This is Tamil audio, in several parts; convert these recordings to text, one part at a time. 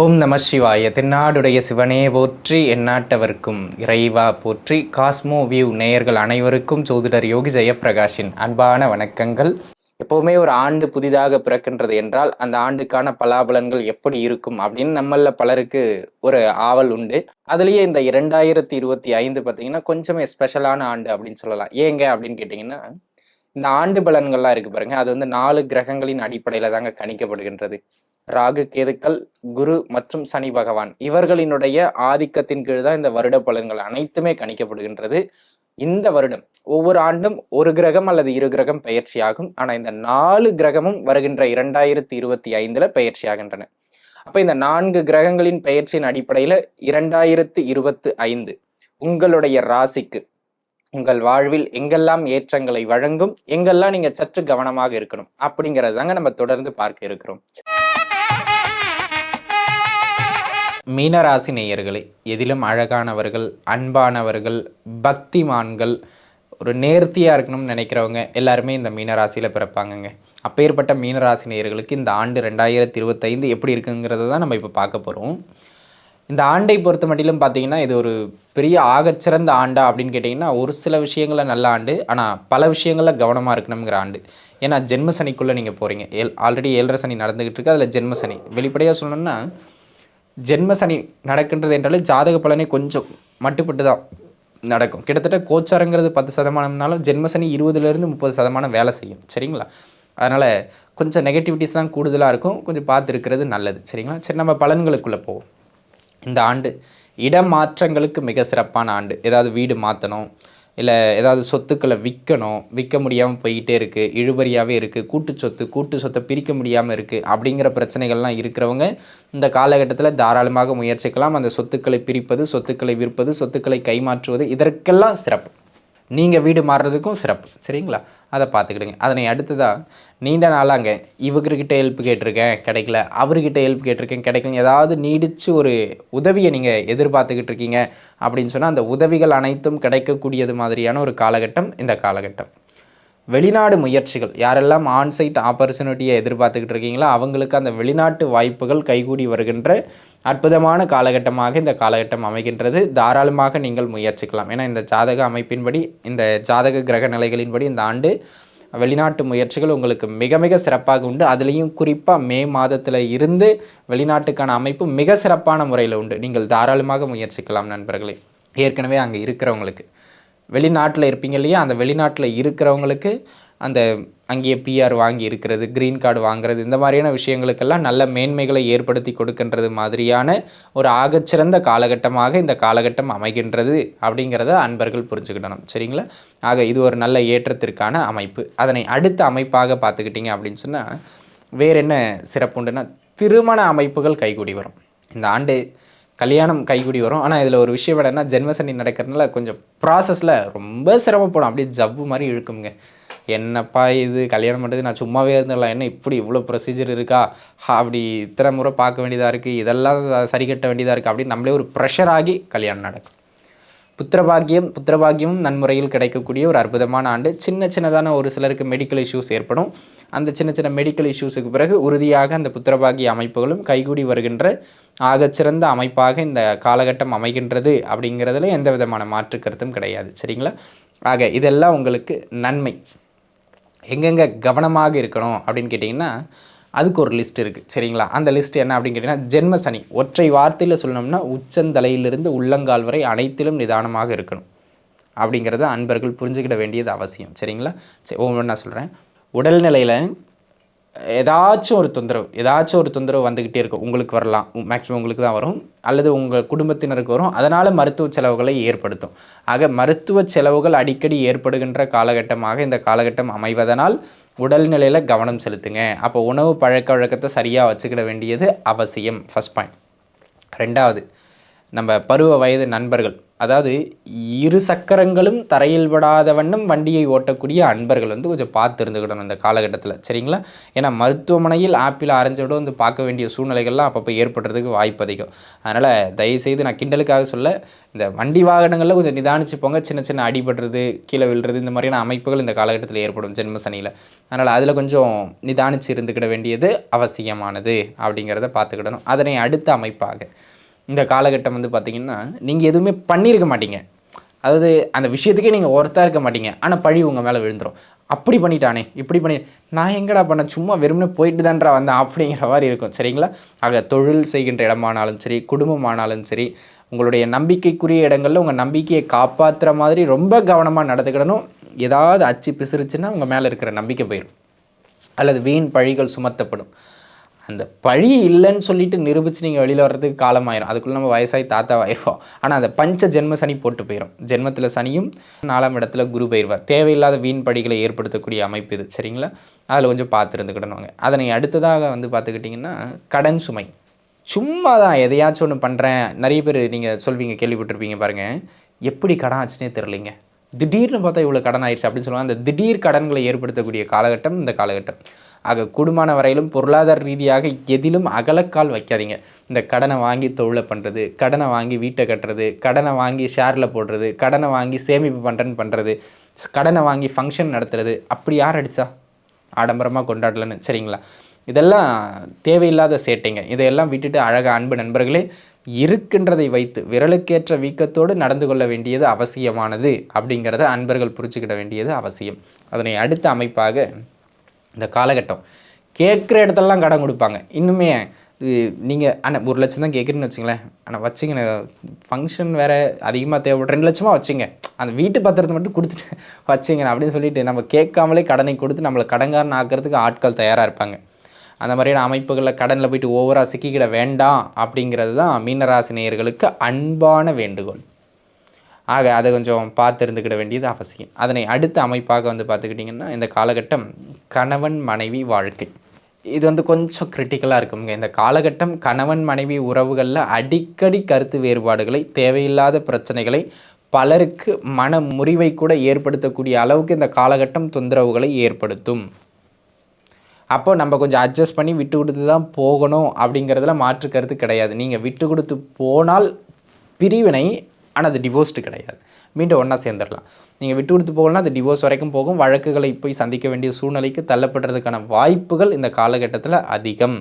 ஓம் நம சிவாய. தென்னாடுடைய சிவனே போற்றி எந்நாட்டவர்க்கும் இறைவா போற்றி. காஸ்மோ வியூ நேயர்கள் அனைவருக்கும் சோதிடர் யோகி ஜெயப்பிரகாஷின் அன்பான வணக்கங்கள். எப்போவுமே ஒரு ஆண்டு புதிதாக பிறக்கின்றது என்றால் அந்த ஆண்டுக்கான பலாபலன்கள் எப்படி இருக்கும் அப்படின்னு நம்மள பலருக்கு ஒரு ஆவல் உண்டு. அதுலேயே இந்த இரண்டாயிரத்தி இருபத்தி ஐந்து பார்த்தீங்கன்னா கொஞ்சமே ஸ்பெஷலான ஆண்டு அப்படின்னு சொல்லலாம். ஏங்க அப்படின்னு கேட்டிங்கன்னா இந்த ஆண்டு பலன்கள்லாம் இருக்கு பாருங்க. அது வந்து நாலு கிரகங்களின் அடிப்படையில் தாங்க கணிக்கப்படுகின்றது. ராகு கேதுக்கள் குரு மற்றும் சனி பகவான். இவர்களினுடைய ஆதிக்கத்தின் கீழ் தான் இந்த வருட பலன்கள் அனைத்துமே கணிக்கப்படுகின்றது. இந்த வருடம் ஒவ்வொரு ஆண்டும் ஒரு கிரகம் அல்லது இரு கிரகம் பயிற்சியாகும். ஆனால் இந்த நாலு கிரகமும் வருகின்ற இரண்டாயிரத்தி இருபத்தி ஐந்துல பயிற்சியாகின்றன. அப்ப இந்த நான்கு கிரகங்களின் பெயர்ச்சியின் அடிப்படையில இரண்டாயிரத்தி இருபத்தி ஐந்து உங்களுடைய ராசிக்கு உங்கள் வாழ்வில் எங்கெல்லாம் ஏற்றங்களை வழங்கும் எங்கெல்லாம் நீங்க சற்று கவனமாக இருக்கணும் அப்படிங்கறது தாங்க நம்ம தொடர்ந்து பார்க்க இருக்கிறோம். மீனராசி நேயர்களே எதிலும் அழகானவர்கள் அன்பானவர்கள் பக்திமான்கள் ஒரு நேர்த்தியாக இருக்கணும்னு நினைக்கிறவங்க எல்லாருமே இந்த மீனராசியில் பிறப்பாங்கங்க. அப்பேற்பட்ட மீனராசி நேயர்களுக்கு இந்த ஆண்டு ரெண்டாயிரத்தி இருபத்தைந்து எப்படி இருக்குங்கிறத தான் நம்ம இப்போ பார்க்க போகிறோம் இந்த ஆண்டை பொறுத்த மட்டிலும் பார்த்தீங்கன்னா இது ஒரு பெரிய ஆகச்சிறந்த ஆண்டா அப்படின்னு கேட்டிங்கன்னா ஒரு சில விஷயங்களில் நல்ல ஆண்டு ஆனால் பல விஷயங்களில் கவனமாக இருக்கணுங்கிற ஆண்டு. ஏன்னா ஜென்ம சனிக்குள்ளே நீங்கள் போகிறீங்க ஏல் ஆல்ரெடி ஏழரை சனி நடந்துக்கிட்டு இருக்கு. அதில் ஜென்ம சனி. வெளிப்படையாக சொல்லணும்னா ஜென்ம சனி நடக்கின்றது என்றாலே ஜாதக பலனே கொஞ்சம் மட்டுப்பட்டு தான் நடக்கும். கிட்டத்தட்ட கோச்சாரங்கிறது பத்து சதமானம்னாலும் ஜென்ம சனி இருபதுலேருந்து முப்பது சதமானம் வேலை செய்யும். சரிங்களா? அதனால் கொஞ்சம் நெகட்டிவிட்டிஸ் தான் கூடுதலாக இருக்கும். கொஞ்சம் பார்த்துருக்கிறது நல்லது. சரிங்களா? சரி நம்ம பலன்களுக்குள்ளே போவோம். இந்த ஆண்டு இடம் மாற்றங்களுக்கு மிக சிறப்பான ஆண்டு. ஏதாவது வீடு மாற்றணும் இல்லை ஏதாவது சொத்துக்களை விற்கணும் விற்க முடியாமல் போய்கிட்டே இருக்குது இழுபறியாகவே இருக்குது கூட்டு சொத்து கூட்டு சொத்தை பிரிக்க முடியாமல் இருக்குது அப்படிங்கிற பிரச்சனைகள்லாம் இருக்கிறவங்க இந்த காலகட்டத்தில் தாராளமாக முயற்சிக்கலாம். அந்த சொத்துக்களை பிரிப்பது சொத்துக்களை விற்பது சொத்துக்களை கைமாற்றுவது இதற்கெல்லாம் சிறப்பு. நீங்கள் வீடு மாறுறதுக்கும் சிறப்பு. சரிங்களா? அதை பார்த்துக்கிடுங்க. அதனை அடுத்ததாக நீண்ட நாளாங்க இவர்கிட்ட ஹெல்ப் கேட்டிருக்கேன் கிடைக்கல அவர்கிட்ட ஹெல்ப் கேட்டிருக்கேன் கிடைக்கல ஏதாவது நீடித்து ஒரு உதவியை நீங்கள் எதிர்பார்த்துக்கிட்டு இருக்கீங்க அப்படின்னு சொன்னால் அந்த உதவிகள் அனைத்தும் கிடைக்கக்கூடியது மாதிரியான ஒரு காலகட்டம் இந்த காலகட்டம். வெளிநாடு முயற்சிகள். யாரெல்லாம் ஆன்சைட் ஆப்பர்ச்சுனிட்டியை எதிர்பார்த்துக்கிட்டு இருக்கீங்களோ அவங்களுக்கு அந்த வெளிநாட்டு வாய்ப்புகள் கைகூடி வருகின்ற அற்புதமான காலகட்டமாக இந்த காலகட்டம் அமைகின்றது. தாராளமாக நீங்கள் முயற்சிக்கலாம். ஏன்னா இந்த ஜாதக அமைப்பின்படி இந்த ஜாதக கிரக நிலைகளின்படி இந்த ஆண்டு வெளிநாட்டு முயற்சிகள் உங்களுக்கு மிக மிக சிறப்பாக உண்டு. அதுலேயும் குறிப்பாக மே மாதத்தில் இருந்து வெளிநாட்டுக்கான அமைப்பு மிக சிறப்பான முறையில் உண்டு. நீங்கள் தாராளமாக முயற்சிக்கலாம் நண்பர்களே. ஏற்கனவே அங்கே இருக்கிறவங்களுக்கு. வெளிநாட்டில் இருப்பீங்க இல்லையா? அந்த வெளிநாட்டில் இருக்கிறவங்களுக்கு அந்த அங்கேயே பிஆர் வாங்கி இருக்கிறது க்ரீன் கார்டு வாங்குறது இந்த மாதிரியான விஷயங்களுக்கெல்லாம் நல்ல மேன்மைகளை ஏற்படுத்தி கொடுக்கின்றது மாதிரியான ஒரு ஆகச்சிறந்த காலகட்டமாக இந்த காலகட்டம் அமைகின்றது அப்படிங்கிறத அன்பர்கள் புரிஞ்சுக்கிடணும் சரிங்களா? ஆக இது ஒரு நல்ல ஏற்றத்திற்கான அமைப்பு. அதனை அடுத்த அமைப்பாக பார்த்துக்கிட்டிங்க அப்படின்னு சொன்னால் வேறு என்ன சிறப்புண்டுன்னா திருமண அமைப்புகள் கைகூடி வரும். இந்த ஆண்டு கல்யாணம் கைகூடி வரும். ஆனால் இதில் ஒரு விஷயம் என்னன்னா ஜென்மசனி நடக்கிறதுனால கொஞ்சம் ப்ராசஸில் ரொம்ப சிரமப்படும். அப்படியே ஜவ்வு மாதிரி இழுக்குங்க என்னப்பா இது? கல்யாணம் பண்ணுறது நான் சும்மாவே இருந்துடலாம். என்ன இப்படி இவ்வளோ ப்ரொசீஜர் இருக்கா? அப்படி இத்தனை முறை பார்க்க வேண்டியதாக இருக்குது இதெல்லாம் சரி கட்ட வேண்டியதாக இருக்குது அப்படின்னு நம்மளே ஒரு ப்ரெஷர் ஆகி கல்யாணம் நடக்கும். புத்திரபாகியம் புத்திரபாகியமும் நன்முறையில் கிடைக்கக்கூடிய ஒரு அற்புதமான ஆண்டு. சின்ன சின்னதான ஒரு சிலருக்கு மெடிக்கல் இஷ்யூஸ் ஏற்படும். அந்த சின்ன சின்ன மெடிக்கல் இஷ்யூஸுக்கு பிறகு உறுதியாக அந்த புத்திரபாகிய அமைப்புகளும் கைகூடி வருகின்ற ஆகச்சிறந்த அமைப்பாக இந்த காலகட்டம் அமைகின்றது அப்படிங்கிறதுல எந்த விதமான மாற்று கருத்தும் கிடையாது. சரிங்களா? ஆக இதெல்லாம் உங்களுக்கு நன்மை. எங்கெங்கே கவனமாக இருக்கணும் அப்படின்னு கேட்டிங்கன்னா அதுக்கு ஒரு லிஸ்ட் இருக்குது சரிங்களா? அந்த லிஸ்ட் என்ன அப்படின்னு கேட்டிங்கன்னா ஜென்ம சனி. ஒற்றை வார்த்தையில் சொல்லணும்னா உச்சந்தலையிலிருந்து உள்ளங்கால் வரை அனைத்திலும் நிதானமாக இருக்கணும். அப்படிங்கிறத அன்பர்கள் புரிஞ்சுக்கிட வேண்டியது அவசியம். சரிங்களா? சரி ஒவ்வொன்றா நான் சொல்கிறேன் உடல்நிலையில் ஏதாச்சும் ஒரு தொந்தரவு ஏதாச்சும் ஒரு தொந்தரவு வந்துக்கிட்டே இருக்கும். உங்களுக்கு வரலாம். மேக்ஸிமம் உங்களுக்கு தான் வரும். அல்லது உங்கள் குடும்பத்தினருக்கு வரும். அதனால் மருத்துவ செலவுகளை ஏற்படுத்தும். ஆக மருத்துவ செலவுகள் அடிக்கடி ஏற்படுகின்ற காலகட்டமாக இந்த காலகட்டம் அமைவதனால் உடல்நிலையில் கவனம் செலுத்துங்க. அப்போ உணவு பழக்க வழக்கத்தை சரியாக வச்சுக்கிட வேண்டியது அவசியம். ஃபஸ்ட் பாயிண்ட் ரெண்டாவது நம்ம பருவ வயது நண்பர்கள். அதாவது இரு சக்கரங்களும் தரையில் படாத வண்ணம் வண்டியை ஓட்டக்கூடிய அன்பர்கள் வந்து கொஞ்சம் பார்த்து இருந்துக்கிடணும் இந்த காலகட்டத்தில். சரிங்களா? ஏன்னா மருத்துவமனையில் ஆப்பிள் ஆரஞ்சோட வந்து பார்க்க வேண்டிய சூழ்நிலைகள்லாம் அப்பப்போ ஏற்படுறதுக்கு வாய்ப்பு அதிகம். அதனால் தயவுசெய்து நான் கிண்டலுக்காக சொல்ல இந்த வண்டி வாகனங்களில் கொஞ்சம் நிதானிச்சு போங்க. சின்ன சின்ன அடிபடுறது கீழே விழுறது இந்த மாதிரியான அமைப்புகள் இந்த காலகட்டத்தில் ஏற்படும் ஜென்ம சனியில். அதனால் அதில் கொஞ்சம் நிதானிச்சு இருந்துக்கிட வேண்டியது அவசியமானது அப்படிங்கிறத பார்த்துக்கிடணும். அதனை அடுத்த அமைப்பாக இந்த காலகட்டம் வந்து பார்த்திங்கன்னா நீங்கள் எதுவுமே பண்ணியிருக்க மாட்டீங்க. அதாவது அந்த விஷயத்துக்கே நீங்கள் ஒருத்தா இருக்க மாட்டீங்க. ஆனால் பழி உங்கள் மேலே விழுந்துடும் அப்படி பண்ணிட்டானே இப்படி பண்ணி நான் எங்கடா பண்ண சும்மா வெறுமனே போயிட்டு தான்றா வந்தேன் அப்படிங்கிற மாதிரி இருக்கும். சரிங்களா? ஆக தொழில் செய்கின்ற இடமானாலும் சரி குடும்பமானாலும் சரி உங்களுடைய நம்பிக்கைக்குரிய இடங்களில் உங்கள் நம்பிக்கையை காப்பாற்றுற மாதிரி ரொம்ப கவனமாக நடந்துக்கிடணும். ஏதாவது அச்சு பிசிறுச்சுன்னா உங்கள் மேலே இருக்கிற நம்பிக்கை போயிடும் அல்லது வீண் பழிகள் சுமத்தப்படும். அந்த பழி இல்லைன்னு சொல்லிட்டு நிரூபித்து நீங்கள் வெளியில் வர்றதுக்கு காலமாயிரும். அதுக்குள்ளே நம்ம வயசாகி தாத்தா தாத்தாவாயிருவோம் ஆனால் அந்த பஞ்ச ஜென்ம சனி போட்டு போயிடும் ஜென்மத்தில் சனியும் நாலாம் இடத்துல குரு பயிர்வார். தேவையில்லாத வீண் படிகளை ஏற்படுத்தக்கூடிய அமைப்பு இது. சரிங்களா? அதில் கொஞ்சம் பார்த்து இருந்துக்கிடணுங்க அதனை அடுத்ததாக வந்து பார்த்துக்கிட்டிங்கன்னா கடன் சுமை. சும்மா தான் எதையாச்சும் ஒன்று பண்ணுறேன் நிறைய பேர் நீங்கள் சொல்வீங்க கேள்விப்பட்டிருப்பீங்க பாருங்கள் எப்படி கடன் ஆச்சுனே தெரிலிங்க திடீர்னு பார்த்தா இவ்வளோ கடன் ஆயிடுச்சு அப்படின்னு சொல்லுவாங்க. அந்த திடீர் கடன்களை ஏற்படுத்தக்கூடிய காலகட்டம் இந்த காலகட்டம். ஆக கூடுமான வரையிலும் பொருளாதார ரீதியாக எதிலும் அகலக்கால் வைக்காதீங்க. இந்த கடனை வாங்கி தொழிலை பண்ணுறது கடனை வாங்கி வீட்டை கட்டுறது கடனை வாங்கி ஷேரில் போடுறது கடனை வாங்கி சேமிப்பு பண்ணுறேன்னு பண்ணுறது கடனை வாங்கி ஃபங்க்ஷன் நடத்துறது அப்படி யார் அடித்தா ஆடம்பரமாக கொண்டாடலன்னு சரிங்களா? இதெல்லாம் தேவையில்லாத சேட்டைங்க. இதையெல்லாம் விட்டுட்டு அழகாக அன்பு நண்பர்களே இருக்கின்றதை வைத்து விரலுக்கேற்ற வீக்கத்தோடு நடந்து கொள்ள வேண்டியது அவசியமானது அப்படிங்கிறத அன்பர்கள் புரிஞ்சுக்கிட வேண்டியது அவசியம். அதனை அடுத்த அமைப்பாக இந்த காலகட்டம். கேட்குற இடத்துலலாம் கடன் கொடுப்பாங்க. இன்னுமே நீங்கள் ஆனால் ஒரு லட்சம் தான் கேட்குறேன்னு வச்சுங்களேன். ஆனால் வச்சுங்க ஃபங்க்ஷன் வேறு அதிகமாக தேவைப்படும் ரெண்டு லட்சமாக வச்சுங்க. அந்த வீட்டு பத்திரத்தை மட்டும் கொடுத்துட்டு வச்சுங்க அப்படின்னு சொல்லிட்டு நம்ம கேட்காமலே கடனை கொடுத்து நம்மளை கடங்காரன் ஆக்கிறதுக்கு ஆட்கள் தயாராக இருப்பாங்க. அந்த மாதிரியான அமைப்புகளில் கடனில் போயிட்டு ஓவராக சிக்கிக்கிட வேண்டாம் அப்படிங்கிறது தான் மீனராசி நேயர்களுக்கு அன்பான வேண்டுகோள். ஆக அதை கொஞ்சம் பார்த்து இருந்துக்கிட வேண்டியது அவசியம். அதனை அடுத்த அமைப்பாக வந்து பார்த்துக்கிட்டிங்கன்னா இந்த காலகட்டம் கணவன் மனைவி வாழ்க்கை. இது வந்து கொஞ்சம் கிரிட்டிக்கலாக இருக்குங்க. இந்த காலகட்டம் கணவன் மனைவி உறவுகளில் அடிக்கடி கருத்து வேறுபாடுகளை தேவையில்லாத பிரச்சனைகளை பலருக்கு மன முறிவை கூட ஏற்படுத்தக்கூடிய அளவுக்கு இந்த காலகட்டம் தொந்தரவுகளை ஏற்படுத்தும். அப்போ நம்ம கொஞ்சம் அட்ஜஸ்ட் பண்ணி விட்டு கொடுத்து தான் போகணும் அப்படிங்கிறதுல மாற்று கருத்து கிடையாது. நீங்கள் விட்டு கொடுத்து போனால் பிரிவினை ஆனால் அது டிவோர்ஸ்டு கிடையாது. மீண்டும் ஒன்றா சேர்ந்துடலாம். நீங்கள் விட்டு கொடுத்து போகலாம் அது டிவோர்ஸ் வரைக்கும் போகும். வழக்குகளை போய் சந்திக்க வேண்டிய சூழ்நிலைக்கு தள்ளப்படுறதுக்கான வாய்ப்புகள் இந்த காலகட்டத்தில் அதிகம்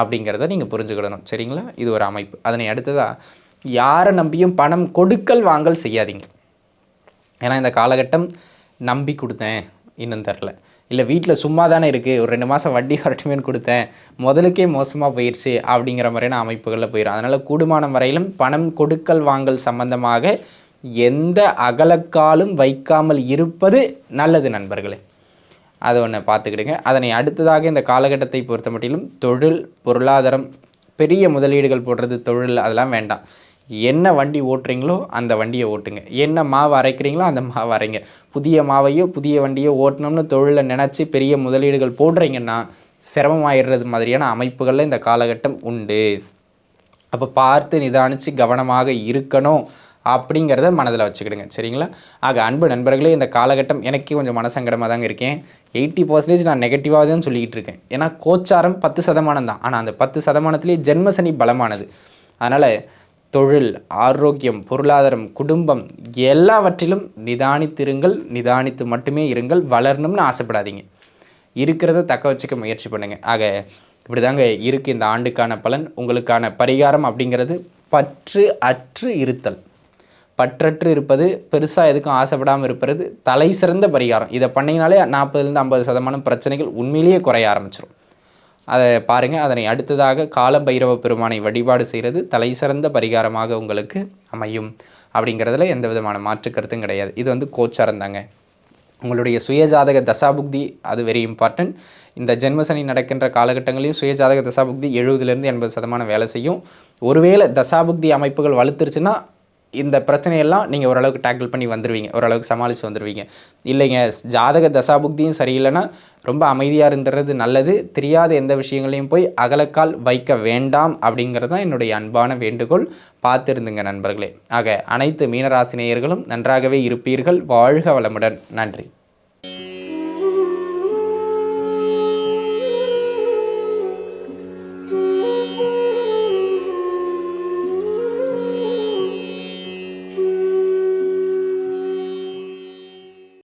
அப்படிங்கிறத நீங்கள் புரிஞ்சுக்கிடணும். சரிங்களா? இது ஒரு அமைப்பு. அதனை அடுத்ததாக யாரை நம்பியும் பணம் கொடுக்கல் வாங்கல் செய்யாதீங்க. ஏன்னா இந்த காலகட்டம் நம்பி கொடுத்தேன். இன்னும் தெரில இல்லை வீட்டில் சும்மா தானே இருக்குது ஒரு ரெண்டு மாதம் வட்டி வரட்டுமேனு கொடுத்தேன். முதலுக்கே மோசமாக போயிடுச்சு அப்படிங்கிற மாதிரியான அமைப்புகளில் போயிடும் அதனால் கூடுமான வரையிலும் பணம் கொடுக்கல் வாங்கல் சம்பந்தமாக எந்த அகலக்காலும் வைக்காமல் இருப்பது நல்லது நண்பர்களே. அதை ஒன்று பார்த்துக்கிடுங்க. அதனை அடுத்ததாக இந்த காலகட்டத்தை பொறுத்த மட்டிலும் தொழில் பொருளாதாரம் பெரிய முதலீடுகள் போடுறது தொழில் அதெல்லாம் வேண்டாம். என்ன வண்டி ஓட்டுறீங்களோ அந்த வண்டியை ஓட்டுங்க. என்ன மாவு அரைக்கிறீங்களோ அந்த மாவு அரைங்க. புதிய மாவையோ புதிய வண்டியோ ஓட்டணும்னு தொழிலை நினச்சி பெரிய முதலீடுகள் போடுறீங்கன்னா சிரமமாயிடுறது மாதிரியான அமைப்புகளில் இந்த காலகட்டம் உண்டு. அப்போ பார்த்து நிதானித்து கவனமாக இருக்கணும் அப்படிங்கிறத மனதில் வச்சுக்கிடுங்க. சரிங்களா? ஆக அன்பு நண்பர்களே இந்த காலகட்டம் எனக்கே கொஞ்சம் மனசங்கடமாக தாங்க இருக்கேன். எயிட்டி பர்சன்டேஜ் நான் நெகட்டிவாக தான் சொல்லிக்கிட்டு இருக்கேன். ஏன்னா கோச்சாரம் பத்து சதமானம் தான். ஆனால் அந்த பத்து சதமானத்துலேயே ஜென்மசனி பலமானது. அதனால் தொழில் ஆரோக்கியம் பொருளாதாரம் குடும்பம் எல்லாவற்றிலும் நிதானித்திருங்கள் நிதானித்து மட்டுமே இருங்கள் வளரணும்னு ஆசைப்படாதீங்க. இருக்கிறத தக்க வச்சுக்க முயற்சி பண்ணுங்கள் ஆக இப்படி தாங்க இருக்குது இந்த ஆண்டுக்கான பலன். உங்களுக்கான பரிகாரம் அப்படிங்கிறது பற்று அற்று இருத்தல். பற்றற்று இருப்பது பெருசாக எதுக்கும் ஆசைப்படாமல் இருப்பது தலை சிறந்த பரிகாரம். இதை பண்ணிங்கனாலே நாற்பதுலேருந்து ஐம்பது சதமானம் பிரச்சனைகள் உண்மையிலேயே குறைய ஆரம்பிச்சிடும் அதை பாருங்கள் அதனை அடுத்ததாக கால பைரவ பெருமானை வழிபாடு செய்கிறது தலை சிறந்த பரிகாரமாக உங்களுக்கு அமையும். அப்படிங்கிறதுல எந்த விதமான மாற்று கருத்தும் கிடையாது. இது வந்து கோச்சாரம் தாங்க. உங்களுடைய சுயஜாதக தசாபுக்தி அது வெரி இம்பார்ட்டன்ட் இந்த ஜென்மசனி நடக்கின்ற காலகட்டங்களையும் சுயஜாதக தசாபுக்தி எழுபதுலேருந்து எண்பது சதமானம் வேலை செய்யும். ஒருவேளை தசாபுக்தி அமைப்புகள் வலுத்துருச்சுன்னா இந்த பிரச்சனையெல்லாம் நீங்கள் ஓரளவுக்கு டேக்கிள் பண்ணி வந்துடுவீங்க ஓரளவுக்கு சமாளித்து வந்துடுவீங்க இல்லைங்க ஜாதக தசாபுக்தியும் சரியில்லைன்னா ரொம்ப அமைதியாக இருந்துறது நல்லது. தெரியாத எந்த விஷயங்களையும் போய் அகலக்கால் வைக்க வேண்டாம் அப்படிங்கிறது தான் என்னுடைய அன்பான வேண்டுகோள். பார்த்துருந்துங்க நண்பர்களே. ஆக அனைத்து மீனராசினியர்களும் நன்றாகவே இருப்பீர்கள். வாழ்க வளமுடன். நன்றி.